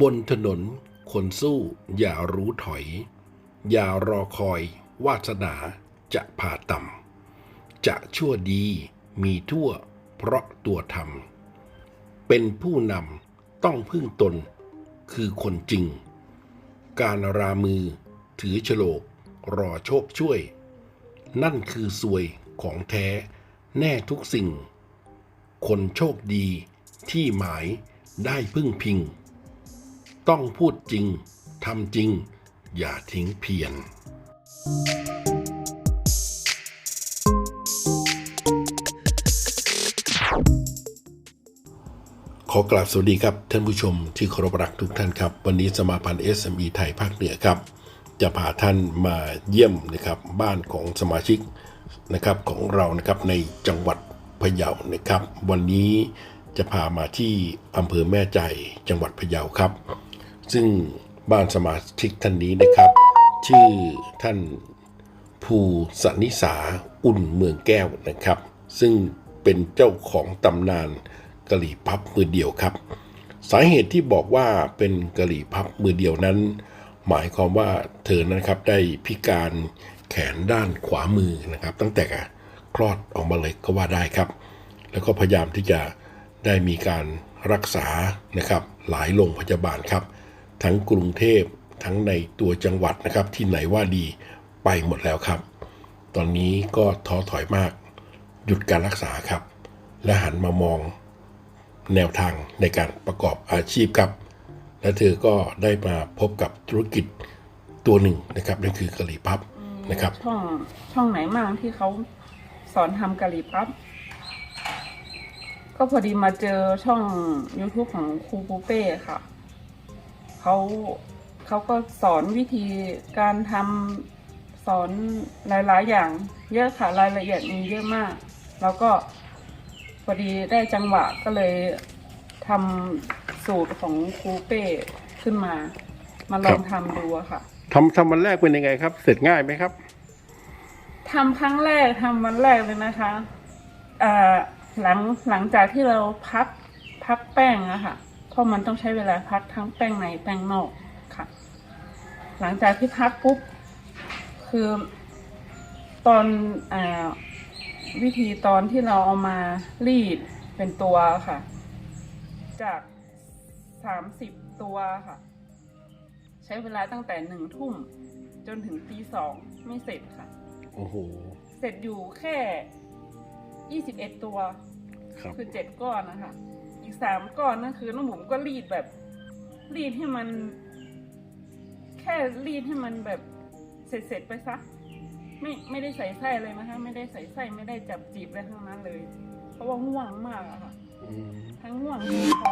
บนถนน คนสู้อย่ารู้ถอย อย่ารอคอยวาสนาจะผ่าต่ำจะชั่วดีมีทั่วเพราะตัวทำเป็นผู้นำต้องพึ่งตนคือคนจริง การรามือถือฉลกรอโชคช่วย นั่นคือสวยของแท้แน่ทุกสิ่ง คนโชคดีที่หมายได้พึ่งพิง ต้องพูดจริงทำจริง อย่าทิ้งเพียรขอกราบสวัสดีครับ ท่านผู้ชมที่เคารพรักทุกท่านครับ วันนี้สมาพันธ์ SME ไทยภาคเหนือครับ จะพาท่านมาเยี่ยมนะครับบ้านของสมาชิกนะครับของเรานะครับในจังหวัดพะเยานะครับ วันนี้จะพามาที่อำเภอแม่ใจจังหวัดพะเยาครับ ซึ่งบ้านสมาชิกท่านนี้นะครับ ชื่อท่านภูสนิสาอุ่นเมืองแก้วนะครับ ซึ่งเป็นเจ้าของตำนานกะหรี่พับมือเดียวครับ สาเหตุที่บอกว่าเป็นกะหรี่พับมือเดียวนั้น หมายความว่าเธอนะครับได้พิการแขนด้านขวามือนะครับ ตั้งแต่คลอดออกมาเลยก็ว่าได้ครับ แล้วก็พยายามที่จะได้มีการรักษานะครับ หลายโรงพยาบาลครับ ทั้งกรุงเทพทั้งในตัวจังหวัดนะครับ ที่ไหนว่าดีไปหมดแล้วครับ ตอนนี้ก็ท้อถอยมาก หยุดการรักษาครับ และหันมามองแนวทางในการประกอบอาชีพครับ และเธอก็ได้มาพบกับธุรกิจตัวหนึ่งนะครับนั่นคือกะหรี่พับนะครับ ช่องช่องไหนมากที่เขาสอนทำกะหรี่ปั๊บก็พอดีมาเจอช่อง YouTube ของครูปูเป้ค่ะ เขาเขาก็สอนวิธีการทำสอนหลายๆ อย่าง เยอะค่ะรายละเอียดมีเยอะมาก แล้วก็พอดีได้จังหวะก็เลยทำสูตรของครูเป้ขึ้นมา มาลองทำดูอะค่ะทำทำวันแรกเป็นยังไงครับ เสร็จง่ายไหมครับทำครั้งแรกทำวันแรกเลยนะคะอ่าหลังหลังจากที่เราพักพักแป้งอะค่ะเพ ราะมันต้องใช้เวลาพักทั้งแป้งในแป้งนอกค่ะ หลังจากที่พักปุ๊บ คือตอนอาวิธีตอนที่เราเอามารีดเป็นตัวค่ะ จากสามสิบตัวค่ะ ใช้เวลาตั้งแต่หนึ่งทุ่มจนถึงตีสองไม่เสร็จค่ะ โอ้โห เสร็จอยู่แค่ยี่สิบเอ็ดตัวครับคือเจ็ดก้อนนะคะ อีกสามก้อนนั่นคือน้องหมุมก็รีดแบบ รีดให้มัน แค่รีดให้มันแบบเสร็จๆไปซะไม่ไม่ได้ใส่ไส้เลยนะคะ ไม่ได้ใส่ไส้ไม่ได้จับจีบอะไรทั้งนั้นเลย เพราะว่าง่วงมากอะค่ะทั้งง่วงทั้งท้อ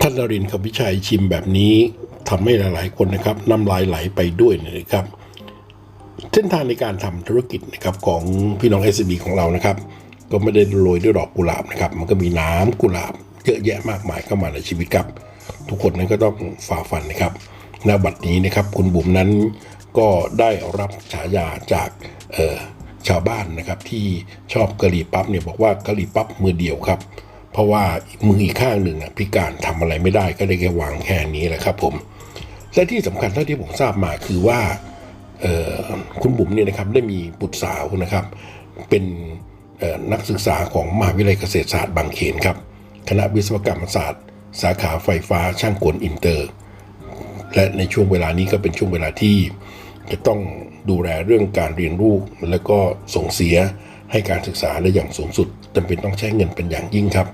ท่านนรินคำวิชัยชิมแบบนี้ทำให้หลาย ๆ คนนะครับน้ำลายไหลไปด้วยนะครับ เส้นทางในการทำธุรกิจนะครับของพี่น้อง s อ b ของเรานะครับ ก็ไม่ได้โรยด้วยดอกกุหลาบนะครับ มันก็มีน้ำกุหลาบเยอะแยะมากมายเข้ามาในชีวิตครับ ทุกคนนั้นก็ต้องฝ่าฟันนะครับณบัดนี้นะครับ คุณบุ๋มนั้นก็ได้รับฉายาจากชาวบ้านนะครับที่ชอบกะหรี่ปั๊บเนี่ยบอกว่ากะหรี่ปั๊บมือเดียวครับ เพราะว่ามืออีกข้างหนึ่งอะพิการทำอะไรไม่ได้ก็ได้แค่วางแค่นี้แหละครับผมและที่สำคัญเท่าที่ผมทราบมาคือว่า คุณบุ๋มเนี่ยนะครับได้มีบุตรสาวนะครับ เป็นนักศึกษาของมหาวิทยาลัยเกษตรศาสตร์บางเขนครับ คณะวิศวกรรมศาสตร์ สาขาไฟฟ้าช่างกลอินเตอร์ และในช่วงเวลานี้ก็เป็นช่วงเวลาที่จะต้องดูแลเรื่องการเรียนรู้และก็ส่งเสียให้การศึกษาได้อย่างสูงสุดจำเป็นต้องใช้เงินเป็นอย่างยิ่งครับ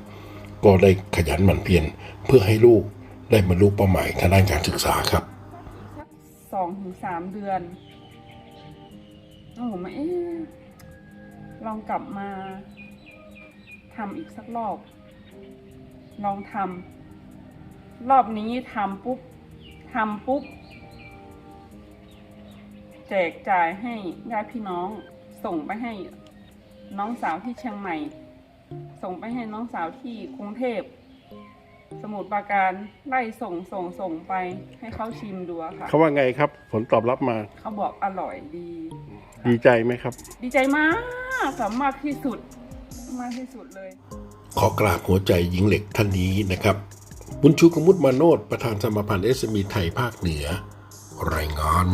ก็ได้ขยันหมั่นเพียรเพื่อให้ลูกได้บรรลุเป้าหมายทางด้านการศึกษาครับสองถึงสามเดือน น้องหมุมว่าเอ๊ะลองกลับมาทำอีกสักรอบ ลองทำรอบนี้ทำปุ๊บทำปุ๊บ แจกจ่ายให้ญาติพี่น้อง ส่งไปให้น้องสาวที่เชียงใหม่ ส่งไปให้น้องสาวที่กรุงเทพ สมุดปราการไล่ส่งส่งส่งไปให้เขาชิมดูอะค่ะ เขาว่าไงครับ ผลตอบรับมา เขาบอกอร่อยดี ดีใจไหมครับ ดีใจมากค่ะมากที่สุด มากที่สุดเลย ขอกราบหัวใจหญิงเหล็กท่านนี้นะครับบุญชูกมุตมาโนดประธานสมาพันธ์เอสมีไทยภาคเหนือ รายงาน